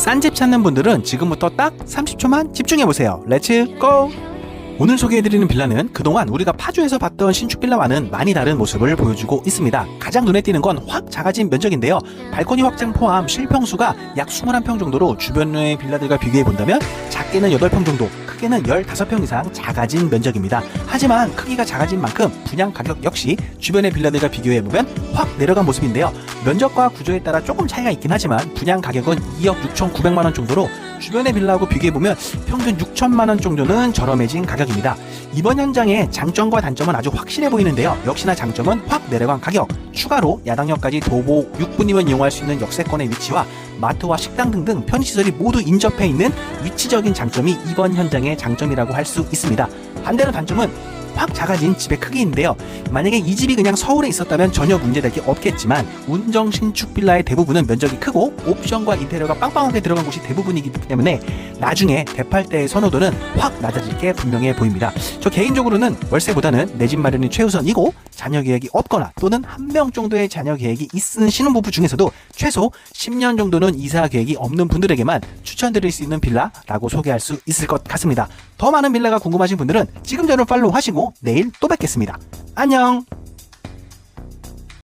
싼 집 찾는 분들은 지금부터 딱 30초만 집중해보세요. 렛츠 고! 오늘 소개해드리는 빌라는 그동안 우리가 파주에서 봤던 신축 빌라와는 많이 다른 모습을 보여주고 있습니다. 가장 눈에 띄는 건 확 작아진 면적인데요. 발코니 확장 포함 실평수가 약 21평 정도로 주변의 빌라들과 비교해본다면 작게는 8평 정도, 크게는 15평 이상 작아진 면적입니다. 하지만 크기가 작아진 만큼 분양 가격 역시 주변의 빌라들과 비교해보면 확 내려간 모습인데요. 면적과 구조에 따라 조금 차이가 있긴 하지만 분양 가격은 2억 6,900만 원 정도로 주변의 빌라하고 비교해보면 평균 6천만 원 정도는 저렴해진 가격입니다. 이번 현장의 장점과 단점은 아주 확실해 보이는데요. 역시나 장점은 확 내려간 가격, 추가로 야당역까지 도보 6분이면 이용할 수 있는 역세권의 위치와 마트와 식당 등등 편의시설이 모두 인접해 있는 위치적인 장점이 이번 현장의 장점이라고 할 수 있습니다. 반대로 단점은 확 작아진 집의 크기인데요. 만약에 이 집이 그냥 서울에 있었다면 전혀 문제될 게 없겠지만 운정 신축 빌라의 대부분은 면적이 크고 옵션과 인테리어가 빵빵하게 들어간 곳이 대부분이기 때문에 나중에 대팔대의 선호도는 확 낮아질 게 분명해 보입니다. 저 개인적으로는 월세보다는 내 집 마련이 최우선이고 자녀 계획이 없거나 또는 한 명 정도의 자녀 계획이 있는 신혼부부 중에서도 최소 10년 정도는 이사 계획이 없는 분들에게만 추천드릴 수 있는 빌라라고 소개할 수 있을 것 같습니다. 더 많은 빌라가 궁금하신 분들은 지금 저를 팔로우 하시 고 내일 또 뵙겠습니다. 안녕!